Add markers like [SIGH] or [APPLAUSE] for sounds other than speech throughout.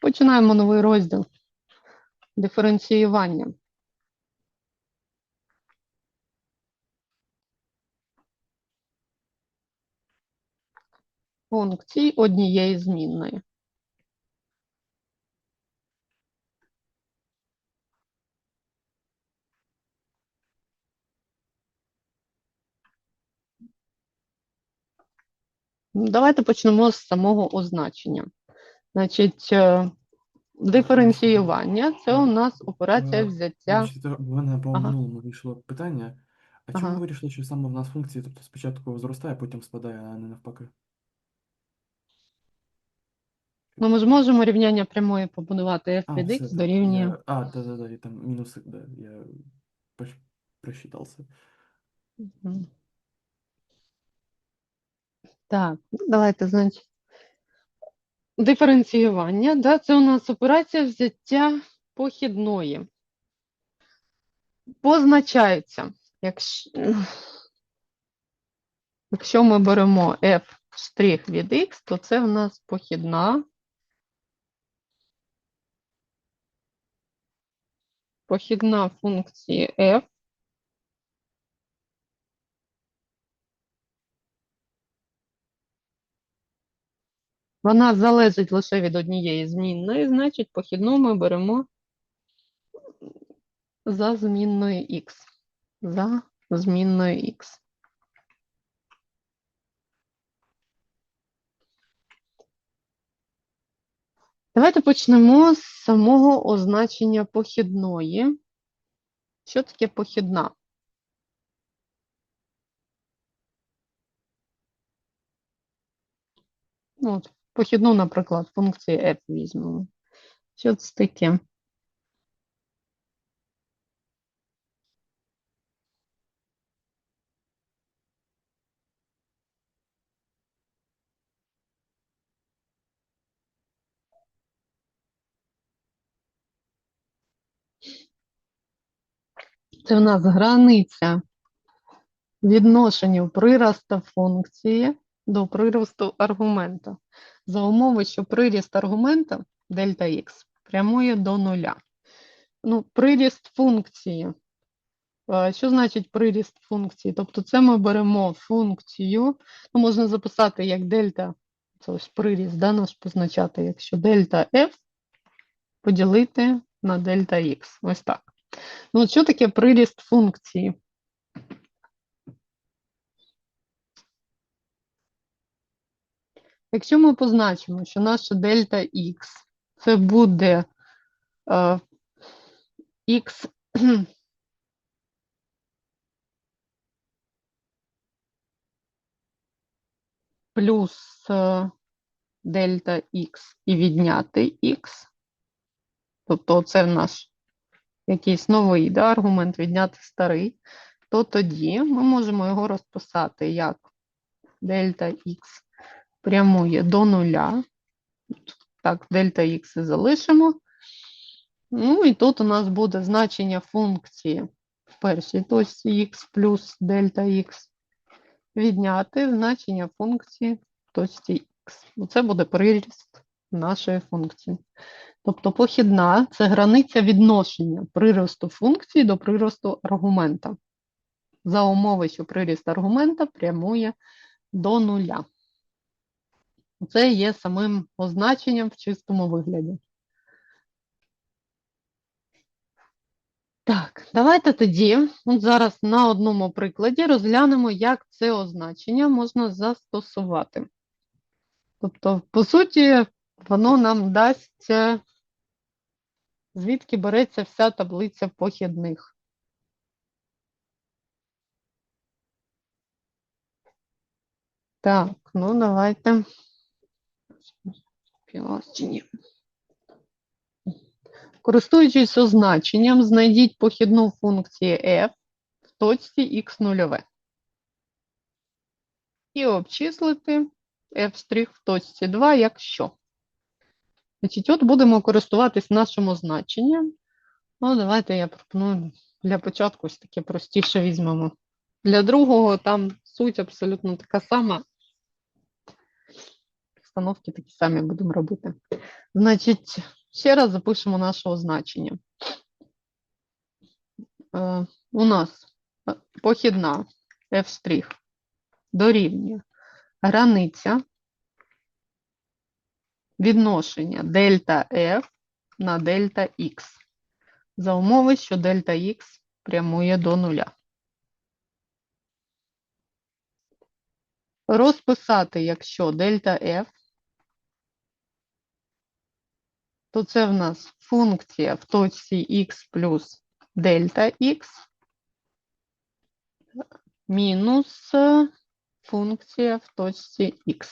Починаємо новий розділ диференціювання. Функцій однієї змінної. Давайте почнемо з самого означення. Значить, е, диференціювання це у нас операція Е, взяття. У мене по минулому вийшло питання. А чому Ага. вирішили, що саме в нас функції, тобто спочатку зростає, потім спадає, а не навпаки? Ну, ми ж можемо рівняння прямої побудувати f від x так, дорівнює. А, да-да-да, и там минусы, да, я просчитался. Так, ну, давайте, значить. Диференціювання, да, це у нас операція взяття похідної. Позначається, якщо, якщо ми беремо f від x, то це в нас похідна. Похідна функції f Вона залежить лише від однієї змінної, значить, похідну ми беремо за змінною x. За змінною x. Давайте почнемо з самого означення похідної. Що таке похідна? От, похідну, наприклад, функції f візьмемо. Що це таке? Це в нас границя відношенню приросту функції до приросту аргумента. За умови, що приріст аргумента дельта х прямує до нуля. Ну, приріст функції. Що значить приріст функції? Тобто це ми беремо функцію, ну, можна записати як дельта, це ось приріст, да, наш позначати, якщо дельта f поділити на дельта х. Ось так. Ну, що таке приріст функції? Якщо ми позначимо, що наша дельта х це буде е, х [CLEARS THROAT] плюс е, дельта х і відняти х, тобто це наш якийсь новий да, аргумент відняти старий, то тоді ми можемо його розписати як дельта х прямує до нуля. Так, дельта х залишимо. Ну і тут у нас буде значення функції в першій точці х плюс дельта х відняти значення функції в точці х. Це буде приріст нашої функції. Тобто похідна це границя відношення приросту функції до приросту аргумента. За умови, що приріст аргумента прямує до нуля. Це є самим означенням в чистому вигляді. Так, давайте тоді, от зараз на одному прикладі розглянемо, як це означення можна застосувати. Тобто, по суті, воно нам дасть, звідки береться вся таблиця похідних. Так, ну давайте. Спілась? Користуючись означенням, знайдіть похідну функцію f в точці х нульове. І обчислити f' в точці 2, якщо. Значить, от будемо користуватись нашим означенням. Ну, давайте я пропоную для початку ось таке простіше візьмемо. Для другого там суть абсолютно така сама. Розстановки такі самі будемо робити. Значить, ще раз запишемо наше означення. Е, у нас похідна f' дорівнює границя відношення дельта F на дельта X за умови, що дельта X прямує до нуля. Розписати, якщо дельта F, то це в нас функція в точці x плюс дельта x мінус функція в точці x.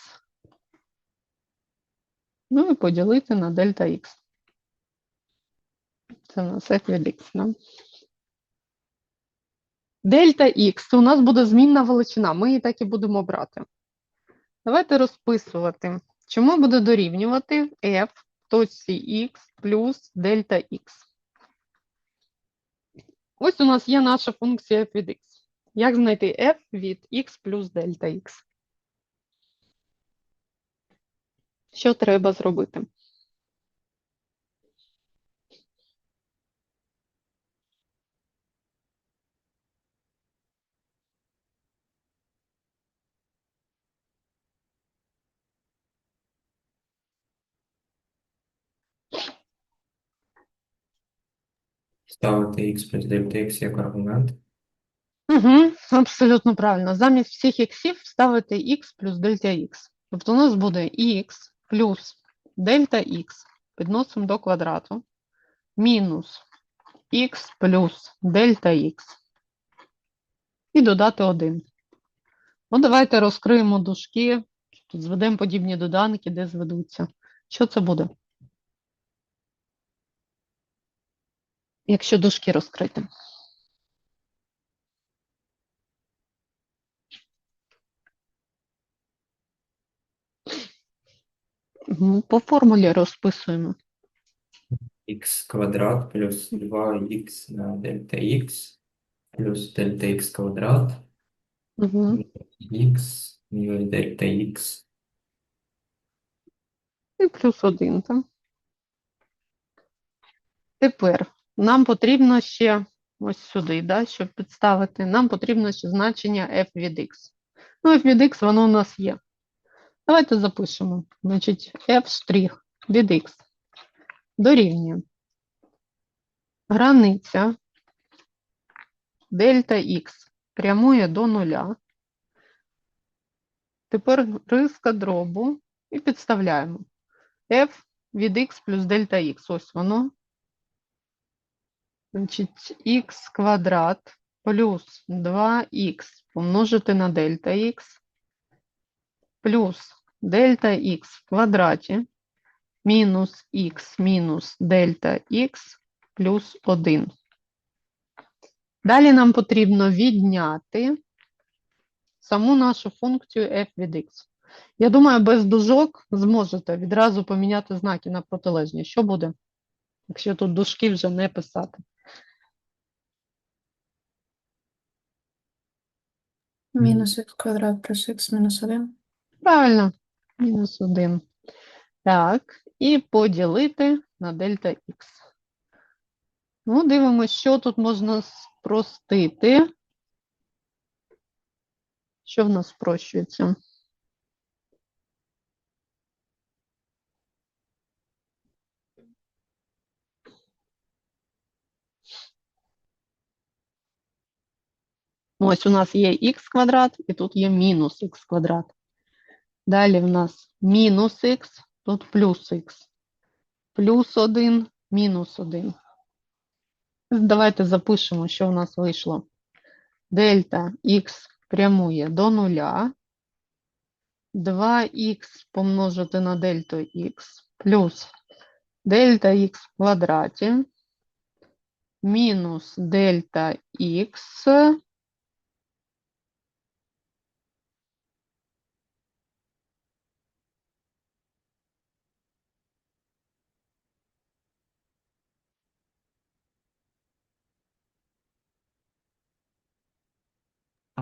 Ну і поділити на дельта x. Це у нас f від x. Да? Дельта x це у нас буде змінна величина. Ми її так і будемо брати. Давайте розписувати. Чому буде дорівнювати f точці x плюс дельта x? Ось у нас є наша функція f від x. Як знайти f від x плюс дельта x? Що треба зробити? Ставити x плюс дельта x як аргумент. Угу, абсолютно правильно. Замість всіх іксів ставити x плюс дельта x. Тобто у нас буде x плюс дельта x підносимо до квадрату мінус x плюс дельта x і додати 1. Ну, давайте розкриємо дужки, зведемо подібні доданки, де зведуться. Що це буде? Якщо дужки розкрити. По формулі розписуємо. x квадрат плюс 2x на дельта x плюс дельта x квадрат Угу. x мінус дельта x І плюс 1, так? Тепер нам потрібно ще ось сюди, да, щоб підставити, нам потрібно ще значення f від x. Ну, f від x, воно у нас є. Давайте запишемо. Значить, f' від x дорівнює границя дельта x прямує до нуля. Тепер риска дробу і підставляємо. f від x плюс дельта x. Ось воно. Значить, х квадрат плюс 2х помножити на дельта х плюс дельта х в квадраті мінус х мінус дельта х плюс 1. Далі нам потрібно відняти саму нашу функцію f від x. Я думаю, без дужок зможете відразу поміняти знаки на протилежні. Що буде, якщо тут дужки вже не писати? Мінус х квадрат плюс х мінус 1. Правильно, мінус 1. Так, і поділити на дельта х. Ну, дивимося, що тут можна спростити. Що в нас спрощується? Ось у нас є х квадрат, і тут є мінус х квадрат. Далі в нас мінус х, тут плюс х. Плюс 1, мінус 1. Давайте запишемо, що в нас вийшло. Дельта х прямує до нуля. 2х помножити на дельту х плюс дельта х в квадраті мінус дельта х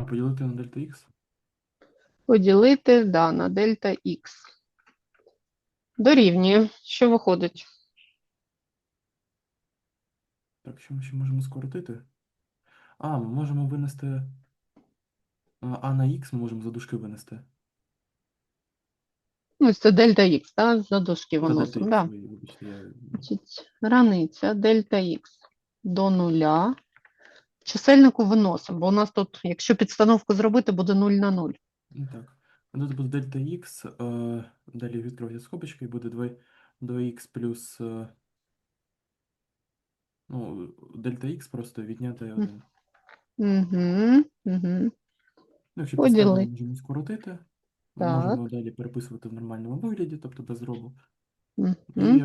А, поділити на дельта X? поділити да, на дельта х. Дорівнює. Що виходить? Так, що ми ще можемо скоротити? А, ми можемо винести. А на х ми можемо за дужки винести. Ну, це дельта х, так? За дужки виносимо. Да. Значить, границя дельта х до нуля. Чисельнику виносимо, бо у нас тут, якщо підстановку зробити, буде 0 на 0. Ну так. А Тут буде дельта х, е, далі відкрився скобочки, і буде 2, 2х плюс. Е, ну, дельта х просто відняти 1. Угу, угу. Ну, якщо Поділи. можемо скоротити. Так. Можемо далі переписувати в нормальному вигляді, тобто без дробу. Угу. І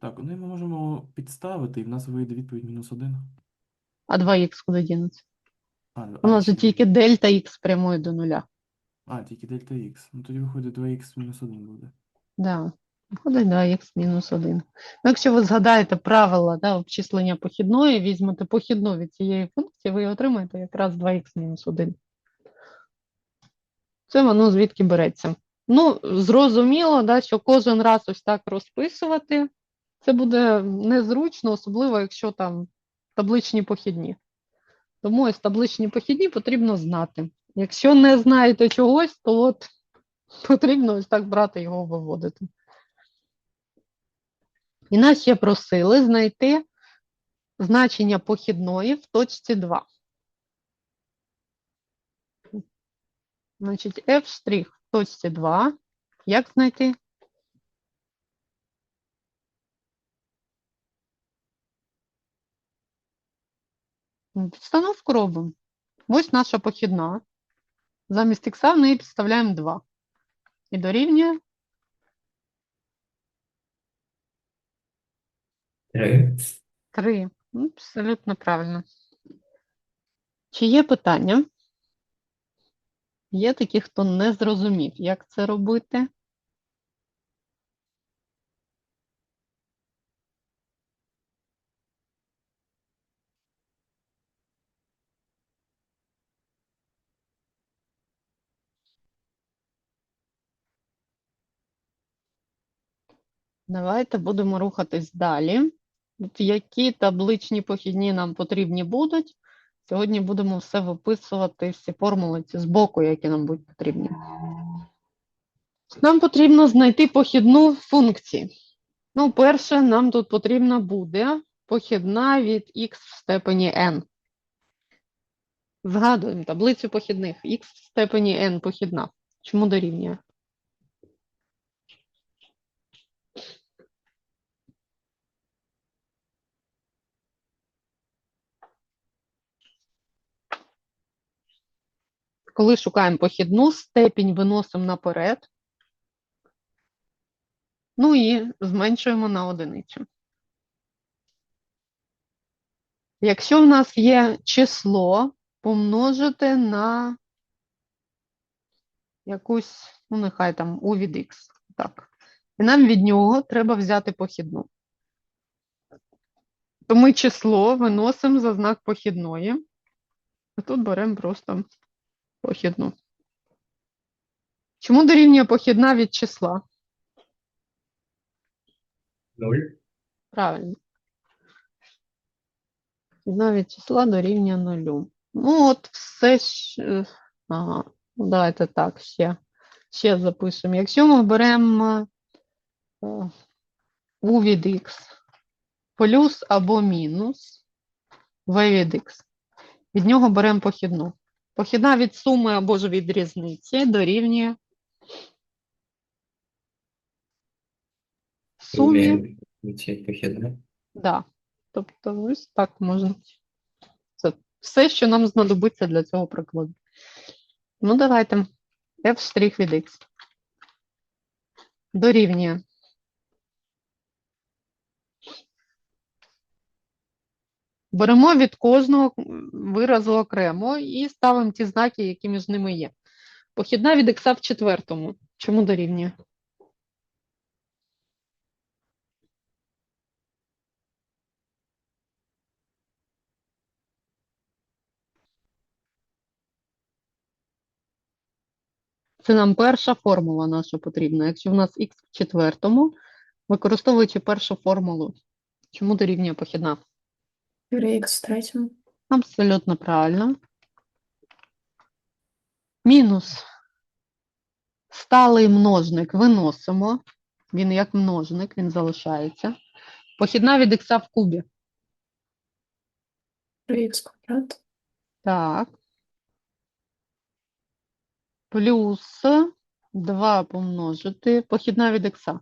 так, ну і ми можемо підставити, і в нас вийде відповідь мінус 1. А 2х куди дінеться? А, У нас же тільки дельта х прямує до нуля. а, тільки дельта х. Ну тоді виходить 2х мінус 1 буде. Да. Виходить 2х мінус 1. Ну, якщо ви згадаєте правила да, обчислення похідної, візьмете похідну від цієї функції, ви отримаєте якраз 2х мінус 1. Це воно звідки береться. Ну, зрозуміло, да, що кожен раз ось так розписувати, це буде незручно, особливо якщо там табличні похідні. Тому ось табличні похідні потрібно знати. Якщо не знаєте чогось, то от потрібно ось так брати його виводити. І нас ще просили знайти значення похідної в точці 2. Значить, f' в точці 2. Як знайти? Підстановку робимо. Ось наша похідна. Замість х в неї підставляємо 2. І дорівнює 3. 3. Ну, Абсолютно правильно. Чи є питання? Є такі, хто не зрозумів, як це робити? Давайте будемо рухатись далі. Які табличні похідні нам потрібні будуть. Сьогодні будемо все виписувати, всі формули ці збоку, які нам будуть потрібні. Нам потрібно знайти похідну функції. Ну, перше, нам тут потрібна буде похідна від х в степені n. Згадуємо таблицю похідних. х в степені n похідна. Чому дорівнює? Коли шукаємо похідну, степінь виносимо наперед. Ну і зменшуємо на одиницю. Якщо в нас є число, помножити на якусь, ну нехай там у від х. Так. І нам від нього треба взяти похідну. То ми число виносимо за знак похідної. А тут беремо просто похідну. Чому дорівнює похідна від числа? 0. Правильно. Похідна від числа дорівнює нулю. Ну, от все ж. Ага, ну давайте так, ще, ще запишемо. Якщо ми беремо е, у від х плюс або мінус v від х, від нього беремо похідну. Похідна від суми або ж від різниці дорівнює сумі. Ці. Да. Тобто ось так можна. Це все, що нам знадобиться для цього прикладу. Ну, давайте. f' від x. Дорівнює. Беремо від кожного виразу окремо і ставимо ті знаки, які між ними є. Похідна від х в четвертому. Чому дорівнює? Це нам перша формула наша потрібна. Якщо в нас х в четвертому, використовуючи першу формулу, чому дорівнює похідна? 4х в третьому. Абсолютно правильно. Мінус. Сталий множник виносимо. Він як множник, він залишається. Похідна від х в кубі. 3х квадрат. Так. Плюс 2 помножити. Похідна від х.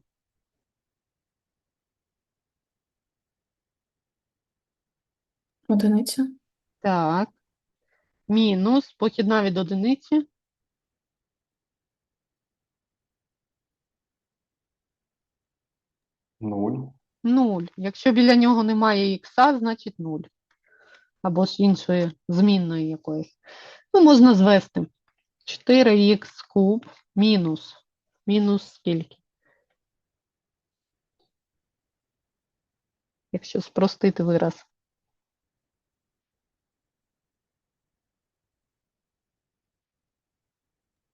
Одиниця. Так. Мінус похідна від одиниці. Нуль. 0. Якщо біля нього немає ікса, значить 0. Або ж іншої змінної якоїсь. Ну, можна звести. 4х куб мінус. Мінус скільки? Якщо спростити вираз.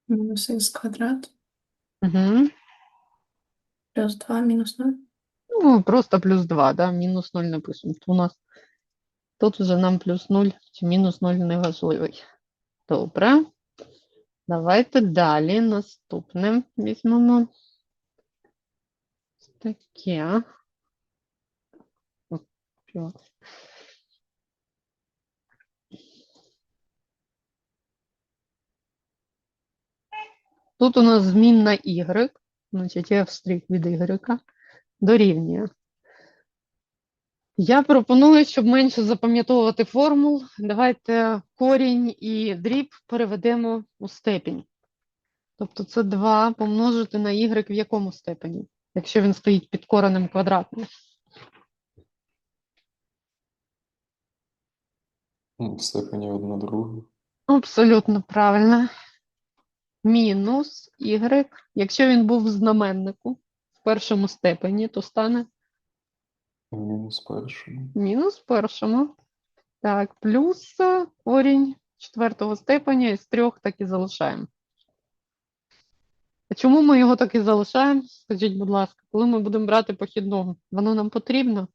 Мінус х квадрат. Угу. Плюс 2 мінус 0. Ну, просто плюс 2, да? Мінус 0 не. Тут у нас тут вже нам плюс 0 чи мінус 0 не важливий. Добре. Давайте далі. Наступне візьмемо. Таке. О, Тут у нас змінна y, значить f' від y дорівнює. Я пропоную, щоб менше запам'ятовувати формул, давайте корінь і дріб переведемо у степінь. Тобто це 2 помножити на y в якому степені, якщо він стоїть під коренем квадратним. Ну, В степені одна друга. Абсолютно правильно. Мінус y. Якщо він був в знаменнику в першому степені, то стане Мінус першому. Мінус першому. Так, плюс е, корінь четвертого степеня із трьох так і залишаємо. А чому ми його так і залишаємо? Скажіть, будь ласка, коли ми будемо брати похідного, воно нам потрібно?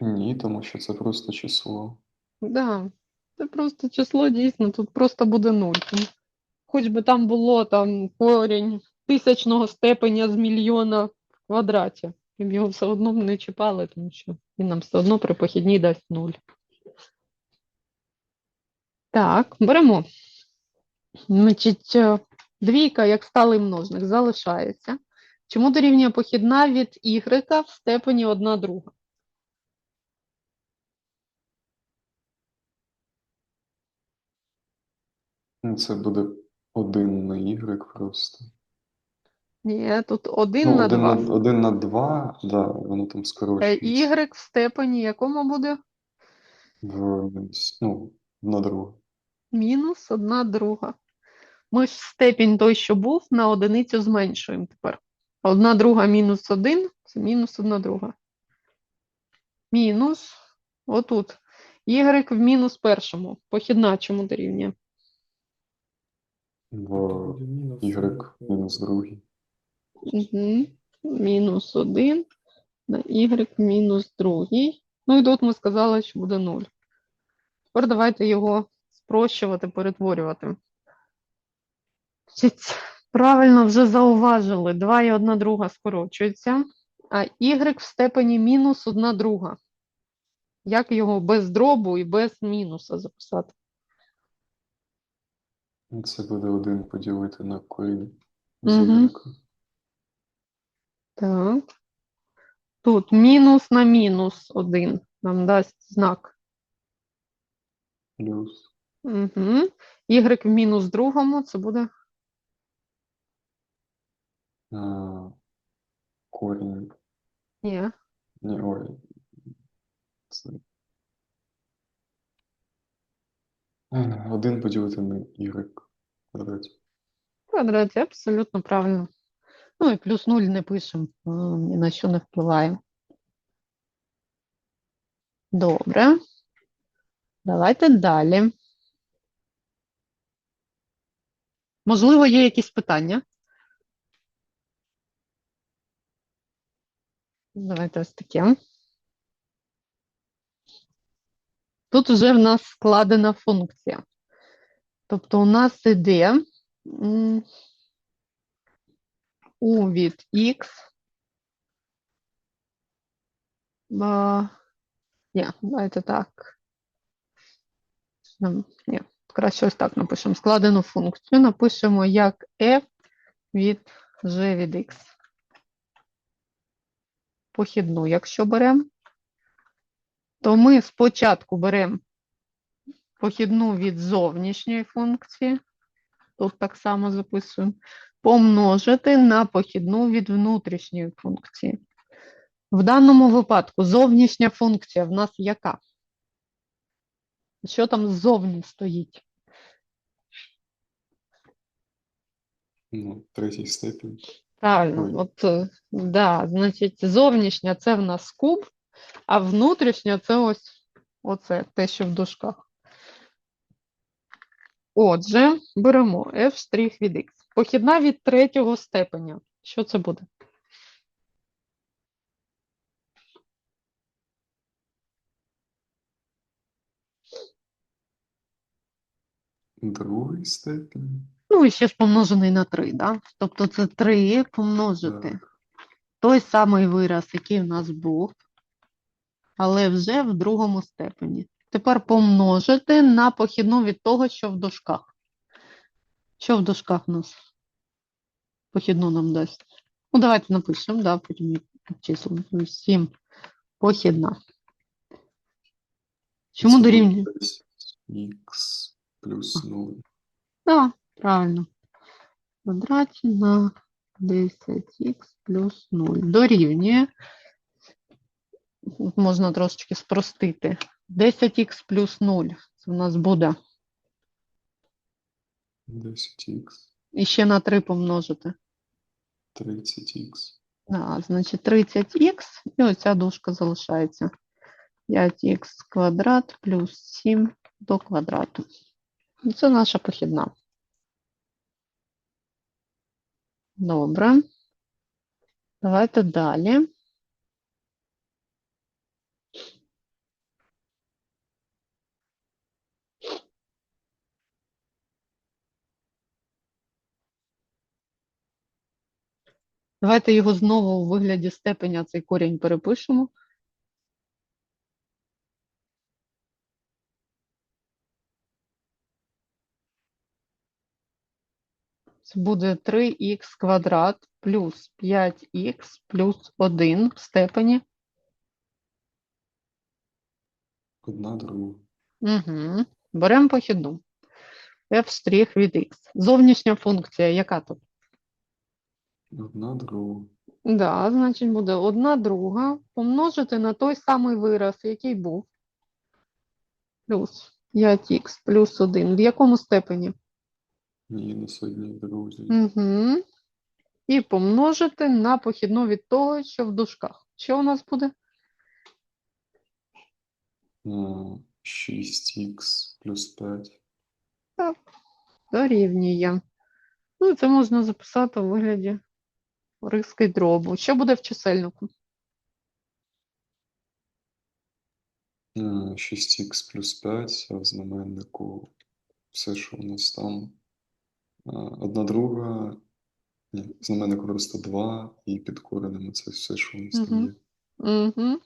Ні, тому що це просто число. Да, це просто число дійсно, тут просто буде нуль. Хоч би там було там корінь тисячного степеня з мільйона в квадраті. Б його все одно не чіпали, тому що він нам все одно при похідній дасть нуль. Так, беремо. Значить, е, двійка, як сталий множник, залишається. Чому дорівнює похідна від y в степені 1 друга? Це буде один на y просто. Ні, тут 1 Ну, на один 2. на, один на два, да, воно там скорочується. Y в степені якому буде? В, ну, на друга. Мінус одна друга. Ми ж степінь той, що був, на одиницю зменшуємо тепер. Одна друга мінус один – це мінус одна друга. Мінус, отут. Y в мінус першому. Похідна чому дорівнює? В y мінус другий. Угу. Мінус один на y мінус другий. Ну і тут ми сказали, що буде 0. Тепер давайте його спрощувати, перетворювати. Значить, Правильно вже зауважили. 2 і 1 друга скорочується, а y в степені мінус 1 друга. Як його без дробу і без мінуса записати? Це буде один поділити на корінь з Мгм. y. Так. Тут мінус на мінус 1 нам дасть знак. Плюс. Угу. Y в мінус другому це буде А, корінь. ні. Ні, ой. Це... Е, Один поділити на y в квадраті. В квадраті абсолютно правильно. Ну і плюс 0 не пишемо, ні на що не впливає. Добре. Давайте далі. Можливо, є якісь питання? Давайте ось таке. Тут вже в нас складена функція. Тобто у нас іде u від. Ба... Ні, давайте так. Ні, краще ось так напишемо. Складену функцію напишемо як f від g від x. Похідну, якщо беремо, то ми спочатку беремо похідну від зовнішньої функції, тут так само записуємо, помножити на похідну від внутрішньої функції. В даному випадку зовнішня функція в нас яка? Що там ззовні стоїть? Ну, третій степінь. Правильно, от, е, да, значить, зовнішня це в нас куб, а внутрішня це ось оце, те, що в дужках. Отже, беремо f' від x. Похідна від третього степеня. Що це буде? Другий степінь. Ну, і ще ж помножений на 3, да? Тобто це 3 помножити. Так. Той самий вираз, який в нас був, але вже в другому степені. Тепер помножити на похідну від того, що в дужках. Що в дужках у нас? Похідну нам дасть. Ну, давайте напишемо, да, потім обчислимо. 7 похідна. Чому дорівнює? Х плюс 0. Так, правильно. В квадраті на 10х плюс 0. Дорівнює. Можна трошечки спростити. 10х плюс 0. Це в нас буде. 10х, І ще на 3 помножити. 30х. Да, значить 30х. І оця дужка залишається. 5х квадрат плюс 7 до квадрату. І Це наша похідна. Добре. Давайте далі. Давайте його знову у вигляді степеня цей корінь перепишемо. Це буде 3х квадрат плюс 5х плюс 1 в степені. Одна друга. Угу. Беремо похідну. f' від х. Зовнішня функція, яка тут? Одна друга. Да, значить буде 1 друга помножити на той самий вираз, який був. Плюс 5х плюс 1. В якому степені? Мінус одній друзі. Угу. І помножити на похідну від того, що в дужках. Що у нас буде? 6х плюс 5. Так, Дорівнює. Ну, це можна записати у вигляді риски дробу. Що буде в чисельнику? 6х плюс 5, а в знаменнику все, що у нас там. Одна друга. Ні, в знаменнику просто 2, і під коренем це все, що у нас там Мгм. є. Угу.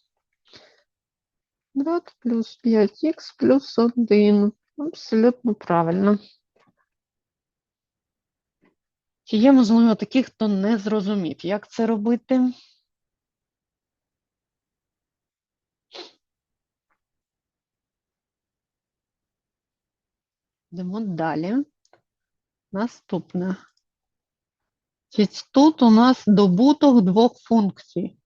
2 плюс 5х плюс 1. Абсолютно правильно. Є, можливо, такі, хто не зрозумів, як це робити? Йдемо далі. Наступне. Тут у нас добуток двох функцій.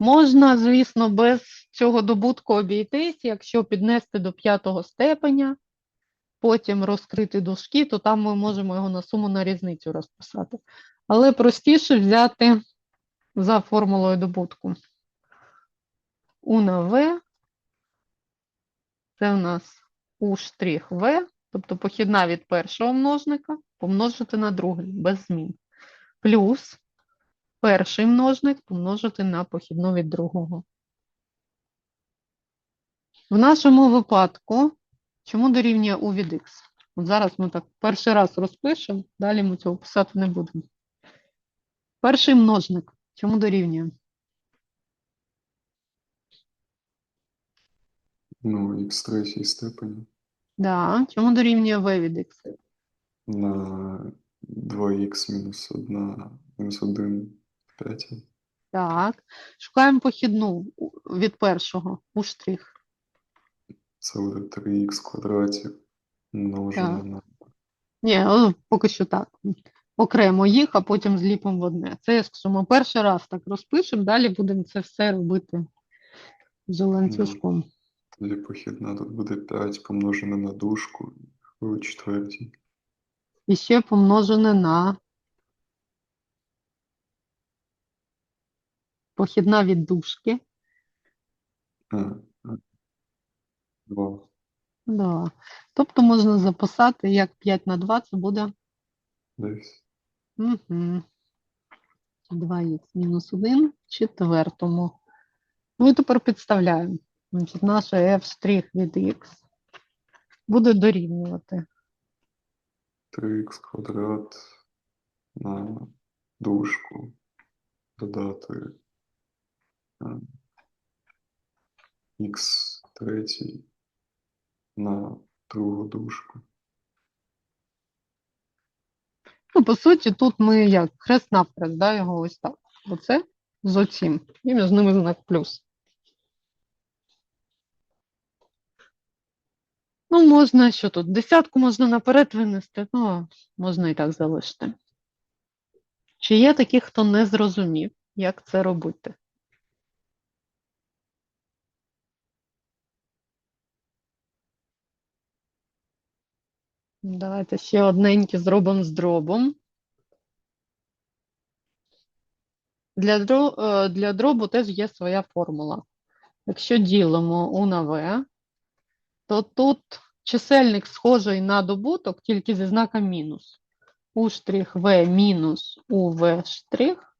Можна, звісно, без цього добутку обійтись, якщо піднести до п'ятого степеня, потім розкрити дужки, то там ми можемо його на суму на різницю розписати. Але простіше взяти за формулою добутку. у на v. Це у нас у штрих v, тобто похідна від першого множника помножити на другий без змін. Плюс перший множник помножити на похідну від другого. В нашому випадку, чому дорівнює u від x? От зараз ми так перший раз розпишемо, далі ми цього писати не будемо. Перший множник. Чому дорівнює? Ну, х третій степені Да. Чому дорівнює v від x? на 2х мінус 1, мінус 1 в. Так. Шукаємо похідну від першого у штрих. Це буде 3х квадраті множено на Ні, поки що так. Окремо їх, а потім зліпимо в одне. Це якщо ми перший раз так розпишемо, далі будемо це все робити з ланцюжком. Тоді похідна тут буде 5 помножене на дужку в четвертій. І ще помножене на похідна від дужки. А. 2. Да. Тобто можна записати, як 5 на 2 це буде Десь. Угу. 2х мінус 1 четвертому. Ну і тепер підставляємо. Значить, наше f' від х буде дорівнювати. 3х квадрат на дужку додати х третій на другу дужку. Ну, по суті, тут ми як хрест навхрест, да, його ось так. Оце з оцім. І між ними знак плюс. Ну, можна, що тут? Десятку можна наперед винести, ну, можна і так залишити. Чи є такі, хто не зрозумів, як це робити? Давайте ще одненьке зробимо з дробом. Для, дро, е, для дробу теж є своя формула. Якщо ділимо у на v, то тут чисельник схожий на добуток, тільки зі знаком мінус. У штрих v мінус у v штрих.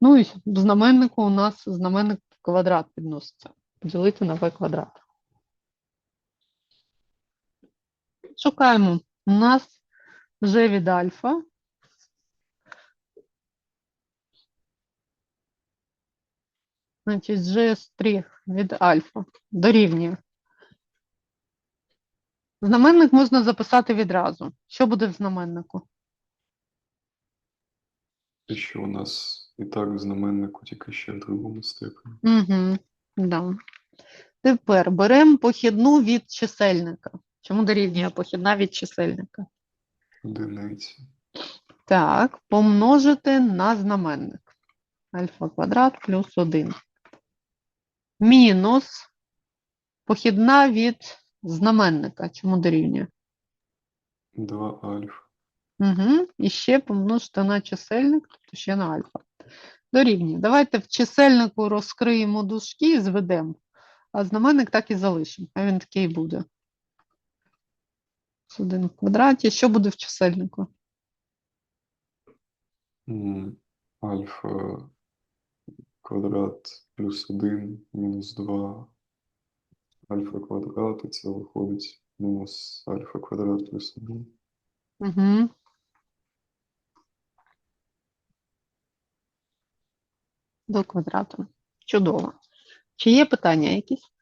Ну і в знаменнику у нас знаменник квадрат підноситься. Поділити на v квадрат. Шукаємо. У нас вже від альфа. Значить, G стріх від альфа дорівнює. Знаменник можна записати відразу. Що буде в знаменнику? Те, що у нас і так в знаменнику, тільки ще в другому степені. Угу, да. Тепер беремо похідну від чисельника. Чому дорівнює похідна від чисельника? Одиниці. Так, помножити на знаменник. Альфа квадрат плюс 1. Мінус похідна від знаменника. Чому дорівнює? 2 альфа. Угу. І ще помножити на чисельник, тобто ще на альфа. Дорівнює. Давайте в чисельнику розкриємо дужки і зведемо. А знаменник так і залишимо. А він такий буде. 1 в квадраті. Що буде в чисельнику? Альфа квадрат плюс 1 мінус 2 альфа квадрат, і це виходить мінус альфа квадрат плюс 1. Угу. До квадрату. Чудово. Чи є питання якісь?